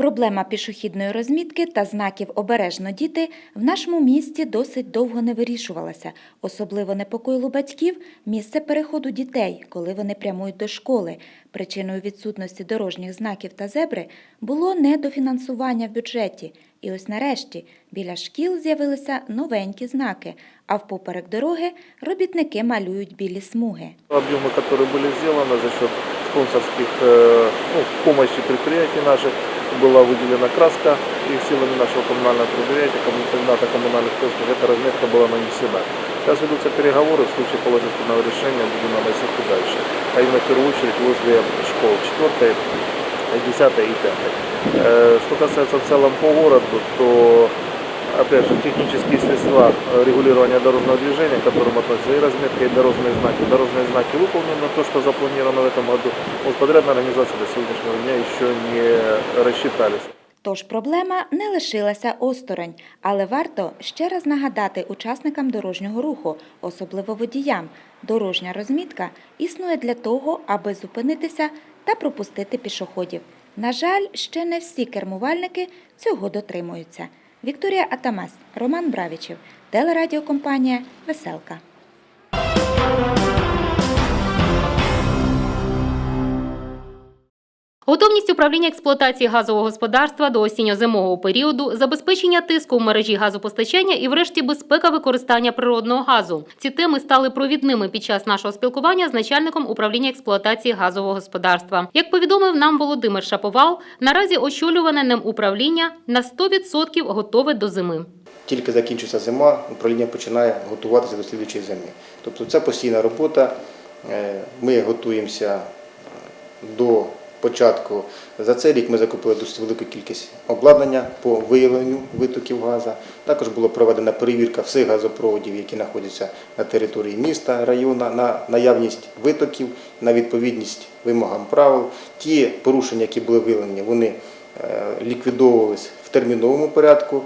Проблема пішохідної розмітки та знаків обережно діти в нашому місті досить довго не вирішувалася. Особливо непокоїло батьків місце переходу дітей, коли вони прямують до школи. Причиною відсутності дорожніх знаків та зебри було недофінансування в бюджеті. І ось нарешті біля шкіл з'явилися новенькі знаки, а впоперек дороги робітники малюють білі смуги. Объемы, которые были сделаны за счет спонсорских э, ну, помощи предприятий наших, была выделена краска и силами нашего коммунального предприятия, кому- когда-то коммунальных послуг, эта разметка была нанесена. Сейчас ведутся переговоры, в случае положительного решения будем наносить и дальше. А именно в первую очередь возле школ 4, 10 и 5. Э, Что касается в целом по городу, то опять же, технические средства э, регулирования дорожного движения, к которым относятся и разметка, и дорожные знаки. Дорожные знаки выполнены, то, что запланировано в этом году. Вот подрядная организация до сегодняшнего дня еще не рассчитались. Тож проблема не лишилася осторонь, але варто ще раз нагадати учасникам дорожнього руху, особливо водіям. Дорожня розмітка існує для того, аби зупинитися та пропустити пішоходів. На жаль, ще не всі кермувальники цього дотримуються. Вікторія Атамас, Роман Бравічев, телерадіокомпанія Веселка. Готовність управління експлуатації газового господарства до осінньо-зимового періоду, забезпечення тиску в мережі газопостачання і, врешті, безпека використання природного газу. Ці теми стали провідними під час нашого спілкування з начальником управління експлуатації газового господарства. Як повідомив нам Володимир Шаповал, наразі очолюване ним управління на 100% готове до зими. Тільки закінчиться зима, управління починає готуватися до слідчої зими. Тобто це постійна робота. Е, Ми готуємося до початку. За цей рік ми закупили досить велику кількість обладнання по виявленню витоків газу. Також була проведена перевірка всіх газопроводів, які знаходяться на території міста, району, на наявність витоків, на відповідність вимогам правил. Ті порушення, які були виявлені, вони е, ліквідовувались в терміновому порядку.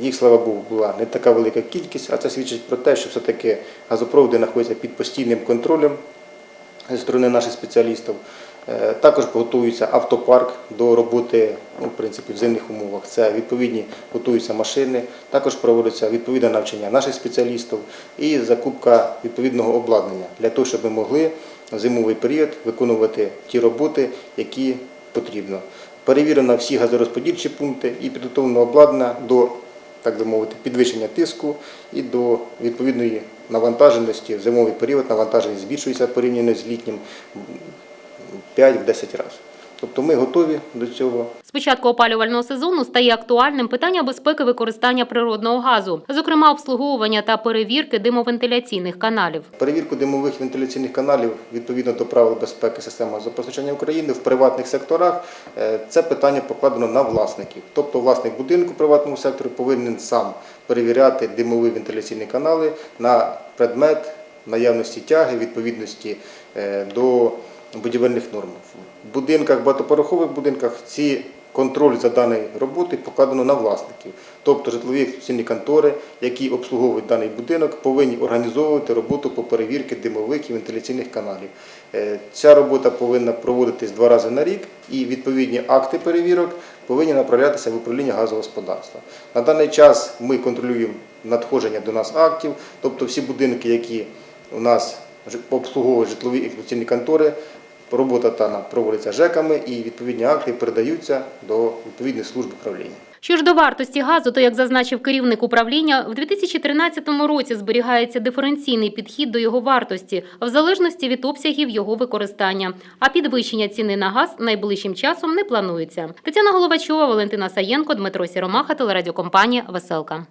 Їх, слава Богу, була не така велика кількість, а це свідчить про те, що все-таки газопроводи знаходяться під постійним контролем зі сторони наших спеціалістів. Е, Також готується автопарк до роботи ну, в принципі, в зимних умовах. Це відповідні готуються машини, також проводиться відповідне навчання наших спеціалістів і закупка відповідного обладнання для того, щоб ми могли в зимовий період виконувати ті роботи, які потрібно. Перевірено всі газорозподільчі пункти і підготовлено обладнання до так би мовити, підвищення тиску і до відповідної навантаженості. В зимовий період навантаженість збільшується порівняно з літнім 5-10 разів. Тобто ми готові до цього. З початку опалювального сезону стає актуальним питання безпеки використання природного газу, зокрема обслуговування та перевірки димовентиляційних каналів. Перевірку димових вентиляційних каналів відповідно до правил безпеки системи газопостачання України в приватних секторах е, це питання покладено на власників. Тобто власник будинку приватному сектору повинен сам перевіряти димові вентиляційні канали на предмет наявності тяги, відповідності е, до будівельних норм. В будинках, багатоповерхових будинках ці контроль за даною роботою покладено на власників. Тобто житлові експлуатаційні контори, які обслуговують даний будинок, повинні організовувати роботу по перевірці димових і вентиляційних каналів. Е, Ця робота повинна проводитись два рази на рік, і відповідні акти перевірок повинні направлятися в управління газогосподарства. На даний час ми контролюємо надходження до нас актів, тобто всі будинки, які у нас обслуговують житлові експлуатаційні контори, робота та проводиться ЖЕКами і відповідні акти передаються до відповідних служб управління. Що ж до вартості газу, то як зазначив керівник управління, в 2013 році зберігається диференційний підхід до його вартості в залежності від обсягів його використання. А підвищення ціни на газ найближчим часом не планується. Тетяна Головачова, Валентина Саєнко, Дмитро Сіромаха, телерадіокомпанія Веселка.